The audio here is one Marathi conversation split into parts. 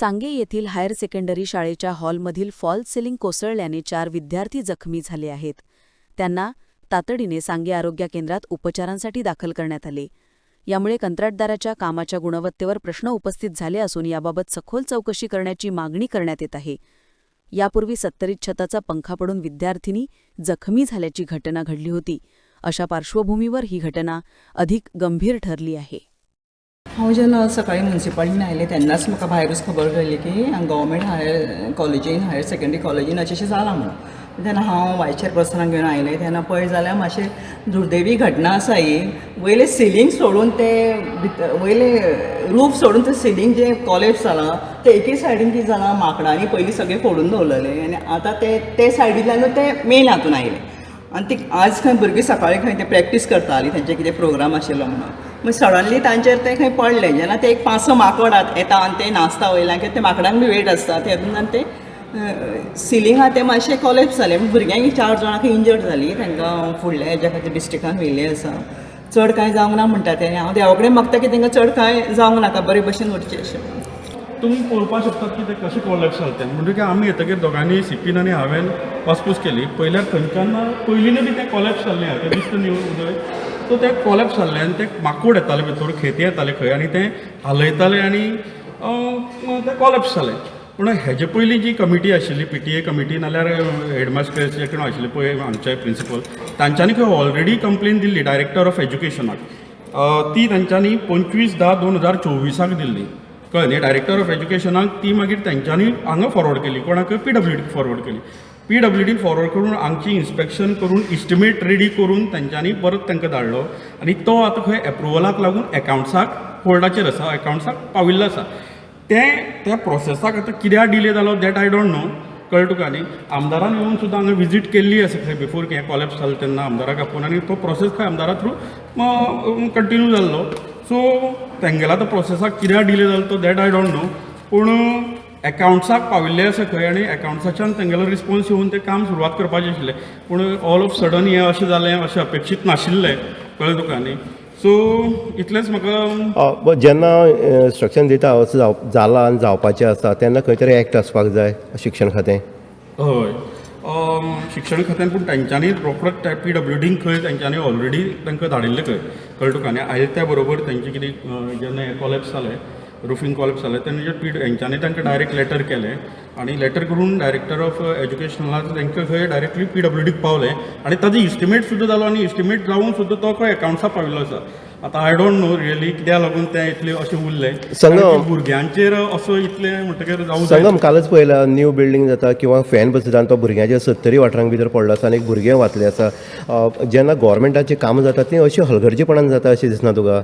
सांगे येथील हायर सेकंडरी शाळेच्या हॉलमधील फॉल सिलिंग कोसळल्याने चार विद्यार्थी जखमी झाले आहेत. त्यांना तातडीने सांगे आरोग्य केंद्रात उपचारांसाठी दाखल करण्यात आले. यामुळे कंत्राटदाराच्या कामाच्या गुणवत्तेवर प्रश्न उपस्थित झाले असून याबाबत सखोल चौकशी करण्याची मागणी करण्यात येत आहे. यापूर्वी सत्तरीत छताचा पंखा पडून विद्यार्थिनी जखमी झाल्याची घटना घडली होती. अशा पार्श्वभूमीवर ही घटना अधिक गंभीर ठरली आहे. हांव जेन्ना सकाळीं म्युन्सिपाल्टीन आयलें तेन्नाच म्हाका भायरूच खबर कळ्ळी की हांगा गव्हर्मेंट हायर कॉलेजीन हायर सेकेंडरी कॉलेजीन अशें जालां म्हणून. तेन्ना हांव वायस चेअरपर्सनाक घेवन आयलें तेन्ना पळय जाल्यार मातशें दुर्दैवी घटना आसा ही वयलें सिलींग सोडून ते भितर वयलें रूफ सोडून तें सिलींग जें कॉलेज जालां तें एके सायडीन कितें जालां माकडांनी पयलीं सगळें फोडून दवरलेलें आनी आतां ते ते सायडींतल्यानूच ते मेन हातून आयलें आनी ती आज खंय भुरगीं सकाळीं खंय ते प्रॅक्टीस करतालीं तेंचे कितें प्रोग्राम आशिल्लो म्हणून. मागीर सडनली तांचेर ते खंय पडलें जेन्ना ते एक पांच स माकड येता आनी ते नाचता वयल्यान कित्याक ते माकडांक बी वेट आसता तेतून ते सिलींग आहा ते मातशें कॉलेप्स जालें. भुरग्यांक चार जाणांक इंजर्ड जाली तांकां फुडल्या हेज्या खातीर डिस्ट्रिक्टान व्हेल्ले आसा. चड कांय जावंक ना म्हणटा ते हांव देवा कडेन मागता की तांकां चड कांय जावंक नाका बरे भशेन उरचें अशें. तुमी पळोवपाक शकतात की ते कशें कॉलेज चलता तें. म्हणटकीर आमी येतकीर दोगांनी सिपीन आनी हांवें वासपूस केली. पयल्यार थंयच्यान पयलींनूय बी तें कॉलेज जाल्लें आहा. तें दिसता न्ही हो उदय. सो तें कॉलेप्स जाल्लें आनी ते माकूड येताले भितर खेती येताले खंय आनी ते हालयताले आनी ते तें कॉलेप्स जालें पूण हेजे पयलीं जी कमिटी आशिल्ली पी टी ए कमिटी नाल्यार हेडमास्टर कोण आशिल्ले पळय आमचे प्रिंसिपल तांच्यांनी खंय ऑलरेडी कंप्लेन दिल्ली डायरेक्टर ऑफ एज्युकेशनाक ती तांच्यांनी पंचवीस धा दोन हजार चोवीसाक दिल्ली. कळ्ळें न्ही डायरेक्टर ऑफ एज्युकेशनाक ती मागीर तेंच्यांनी हांगा फॉरवर्ड केली कोणाक पी डब्ल्यू डीक फॉरवर्ड केली. पी डब्ल्यू डी फॉरवर्ड करून आमची इन्स्पेक्शन करून इस्टिमेट रेडी करून तेंच्यांनी परत तांकां धाडलो. आनी तो आतां खंय एप्रुवलाक लागून एकावंट्साक होल्डाचेर आसा एकावंट्साक पाविल्लो आसा तें त्या प्रोसेसाक आतां कित्याक डिले जालो दॅट आय डोंट नो कळ्ळें तुका न्ही? आमदारान येवन सुद्दां हांगा विजीट केल्ली आसा खंय बिफोर हें कॉलेप्स जालें तेन्ना आमदाराक आपोवन. आनी तो प्रोसेस खंय आमदारा थ्रू कंटिन्यू जाल्लो. सो तेंगेला आतां प्रोसेसाक कित्याक डिले जालो तो दॅट आय डोंट नो पूण एकावंट्साक पाविल्ले आसा खंय आनी एकावंट्साच्यान तेंगेलो रिस्पॉन्स येवन तें काम सुरवात करपाचें आशिल्लें. पूण ऑल ऑफ सडन हें अशें जालें अशें अपेक्षीत नाशिल्लें कळ्ळें तुका न्ही. सो इतलेंच म्हाका जेन्ना इन्स्ट्रक्शन दिता असं जाला आनी जावपाचें आसता तेन्ना खंय तरी एक्ट आसपाक जाय शिक्षण खातें? हय. शिक्षण खात्यान पूण तांच्यांनी रोखडोच पी डब्ल्यू डीक खंय तांच्यांनी ऑलरेडी तांकां धाडिल्लें खंय. कळ्ळें तुका न्ही आयले त्या बरोबर तेंचें कितें जेन्ना हें कॉलेप्स जालें रुफींग कॉलेप्स जालें तेन्ना पी हेंच्यांनी तांकां डायरेक्ट लेटर केलें आनी लेटर करून डायरेक्टर ऑफ एज्युकेशनाक तांकां खंय डायरेक्टली पी डब्ल्यू डीक पावलें आनी ताजो इस्टिमेट सुद्दां जालो आनी इस्टिमेट जावन सुद्दां तो खंय एकावंट्सा पाविल्लो आसा आतां आय डोंट नो रियली कित्याक लागून तें इतलें अशें उरलें. भुरग्यांचेर असो इतलें म्हणटकीर जावं. संगम कालच पळयला न्यू बिल्डींग जाता किंवा फॅन बसता तो भुरग्याच्या सत्तरी वाठारांक भितर पडलो आसा आनी भुरगें वाचलें आसा जेन्ना गोवोरमेंटाचीं कामां जाता तीं अशीं हलगर्जीपणान जाता अशें दिसना तुका?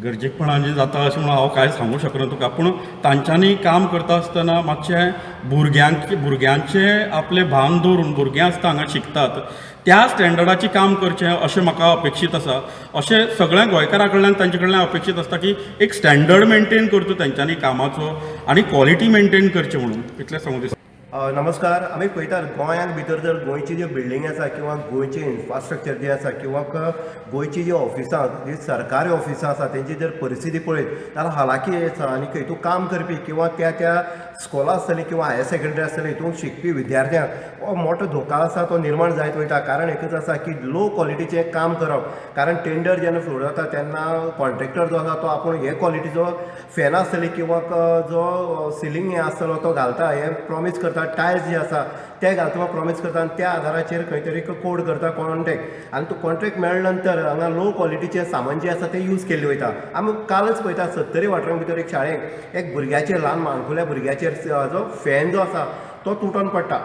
गरजेकपणान जें जाता अशें म्हणून हांव कांय सांगूं शकना तुका पूण तांच्यांनी काम करता आसतना मातशें भुरग्यांक भुरग्यांचे आपले भान दवरून भुरगीं आसता हांगा शिकतात. त्या स्टँडर्डाची काम करचें अशें म्हाका अपेक्षीत आसा. अशें सगळ्या गोंयकारा कडल्यान तांचे कडल्यान अपेक्षीत आसता की एक स्टँडर्ड मेंटेन करचो तेंच्यांनी कामाचो आनी क्वॉलिटी मेंटेन करचें म्हणून. इतलें सांगूं दिसता नमस्कार. आमी पळयतात गोंयांत भितर जर गोंयची जी बिल्डींग आसा किंवा गोंयचें इन्फ्रास्ट्रक्चर जें आसा किंवा गोंयची जी ऑफिसां जी सरकारी ऑफिसां आसा तेंची जर परिस्थिती पळयत जाल्यार हालाकी आसा आनी हितून काम करपी किंवा त्या त्या स्कॉला आसतली किंवा हायर सेकेंडरी आसतली हितून शिकपी विद्यार्थ्यांक हो मोठो धोका आसा तो निर्माण जायत वयता. कारण एकच आसा की लो क्वॉलिटीचें काम करप कारण टेंडर जेन्ना फ्लोर जाता तेन्ना कॉन्ट्रॅक्टर जो आसा तो आपूण हे क्वॉलिटीचो फॅन आसतली किंवा जो सिलींग हे आसतलो तो घालता हे प्रॉमीस करता टायल्स जे आसा ते घालता प्रोमीस करता आनी त्या आधाराचेर खंय तरी कोड करता कॉन्ट्रॅक्ट आनी तो कॉन्ट्रॅक्ट मेळ्ळ्या नंतर हांगा लो क्वॉलिटीचें सामान जें आसा तें यूज केल्लें वयता. आमी कालच पळयता सत्तरी वाठारां भितर एक शाळेक एक भुरग्याचेर ल्हान माणकुल्या भुरग्याचेर जो फॅन जो आसा तो तुटोन पडटा.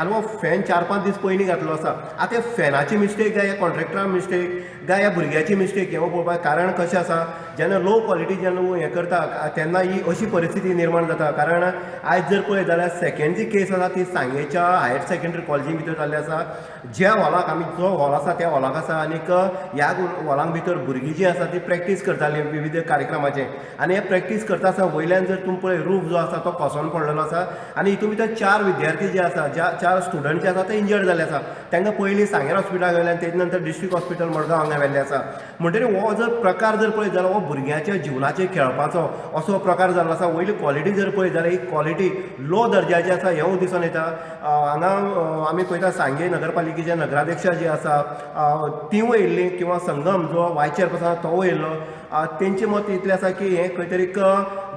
आनी हो फॅन चार पांच दीस पयलीं घातलो आसा आतां त्या फॅनाची मिस्टेक काय ह्या कॉन्ट्रेक्टरा मिस्टेक काय ह्या भुरग्याची मिस्टेक हें पळोवपाक कारण कशें आसा जेन्ना लो क्वॉलिटी जेन्ना हें करता तेन्ना ही अशी परिस्थिती निर्माण जाता कारण आयज जर पळयत जाल्यार सेकेंड जी केस आसा ती सांगेच्या हायर सेकेंडरी कॉलेजी भितर जाल्ली आसा ज्या हॉलाक आमी जो हॉल आसा त्या हॉलाक आसा आनीक ह्या हॉलांक भितर भुरगीं जीं आसा ती प्रॅक्टीस करतालीं विविध कार्यक्रमाचे. आनी हे प्रॅक्टीस करता आसतना वयल्यान जर तुमी पळय रूफ जो आसा तो कोसोन पडलेलो आसा आनी हितून भितर चार चार विद्यार्थी जे आसा ज्या चार स्टुडंट जे आसा ते इंजर्ड जाल्ले आसा तांकां पयलीं सांगेर हॉस्पिटलाक व्हेलें तेजे नंतर डिस्ट्रिक्ट हॉस्पिटल मडगांव हांगा व्हेल्लें आसा म्हणटरी हो जर प्रकार जर पळयत जाल्यार हो भुरग्याच्या जिवनाचेर खेळपाचो असो प्रकार जाल्लो आसा वयली क्वॉलिटी जर पळयत जाल्यार ही क्वॉलिटी लो दर्जाची आसा हेंवूय दिसून येता. हांगा आमी पळयता सांगे नगरपालिकेचे नगराध्यक्षा जी आसा तिवूय येयल्ली किंवा संगम जो वायस चेअरपर्सन आसा तोवूय येयल्लो. तेंचें मत इतलें आसा की हें खंय तरी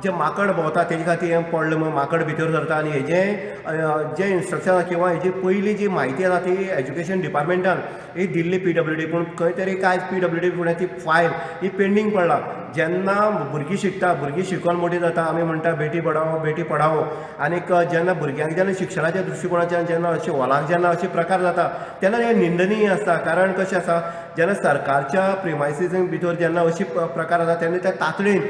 जे माकड भोंवता तेजे खातीर हें पडलें म्हणून माकड भितर सरता आनी हेजें जें इन्स्ट्रक्शन किंवां हेजी पयली जी म्हायती आसा ती एज्युकेशन डिपार्टमेंटान ही दिल्ली पी डब्ल्यू डी पूण खंय तरी कांय पी डब्ल्यू डी फुडें ती फायल ही पेंडींग पडला. जेन्ना भुरगीं शिकता भुरगीं शिकोन मोठी जाता आमी म्हणटा बेटी पडावो बेटी पडावो आनीक जेन्ना भुरग्यांक जेन्ना शिक्षणाच्या दृश्टिकोनाच्यान जेन्ना अशें हॉलांत जेन्ना अशे प्रकार जाता तेन्ना हें निंदनीय आसता कारण कशें आसा जेन्ना सरकारच्या प्रिमायसीस भितर जेन्ना अशी प्रकार आसा तेन्ना त्या तातडीन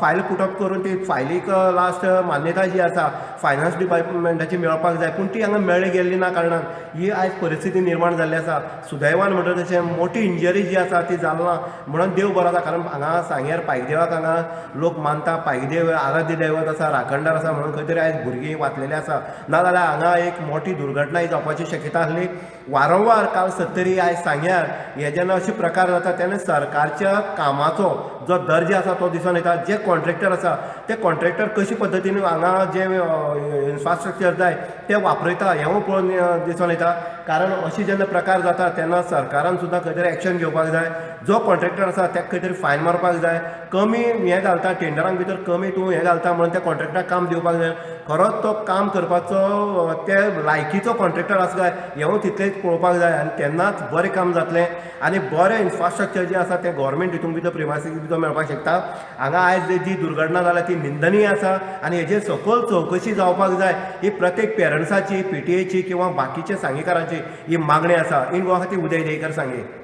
फायल पुटअप करून ती फायलीक लास्ट मान्यताय जी आसा फायनान्स डिपार्टमेंटाची मेळपाक जाय पूण ती हांगा मेळ्ळी गेल्ली ना कारणान ही आयज परिस्थिती निर्माण जाल्ली आसा. सुदैवान म्हणटा तशें मोठी इंजरी जी आसा ती जालना म्हणून देव बरो आसा कारण हांगा सांग्यार पायदेवाक हांगा लोक मानता पायदेव आराध्य दैवत आसा राखणदार आसा म्हणून खंय तरी आयज भुरगीं वाचलेली आसा. नाजाल्यार हांगा एक मोठी दुर्घटना जावपाची शक्यता आसली. वारंवार काल सत्तरी आयज सांग्यार हे जेन्ना अशे प्रकार जाता तेन्ना सरकारच्या कामाचो जो दर्जो आसा तो दिसून येता जे कॉन्ट्रेक्टर आसा ते कॉन्ट्रेक्टर कशे पद्दतीन हांगा जे इन्फ्रास्ट्रक्चर जाय ते वापरयता हेंवूय पळोवन दिसून येता. कारण अशे जेन्ना प्रकार जाता तेन्ना सरकारान सुद्दां खंय तरी एक्शन घेवपाक जाय. जो कॉन्ट्रेक्टर आसा ताका खंय तरी फायन मारपाक जाय. कमी हें घालता टेंडरांक भितर कमी तूं हें घालता म्हणून त्या कॉन्ट्रेक्टराक काम दिवपाक जाय. खरोच तो काम करपाचो ते लायकीचो कॉन्ट्रेक्टर आसा काय हेंवूय तितलेंच पळोवपाक जाय. आनी तेन्नाच बरें काम जातलें. आनी बरें इन्फ्रास्ट्रक्चर जें आसा तें गोवोरमेंट हितून भितर प्रिमायसीस भितर मेळपाक शकता हांगा आयज जी दुर्घटना जाल्या ती निंदनीय आसा आनी हेजेर सकयल चवकशी जावपाक जाय ही प्रत्येक पेरंट्साची पीटीएची किंवा बाकीच्या सांगेकारांची ही मागणी आसा. इन गोवा खातीर उदय देकर सांगे.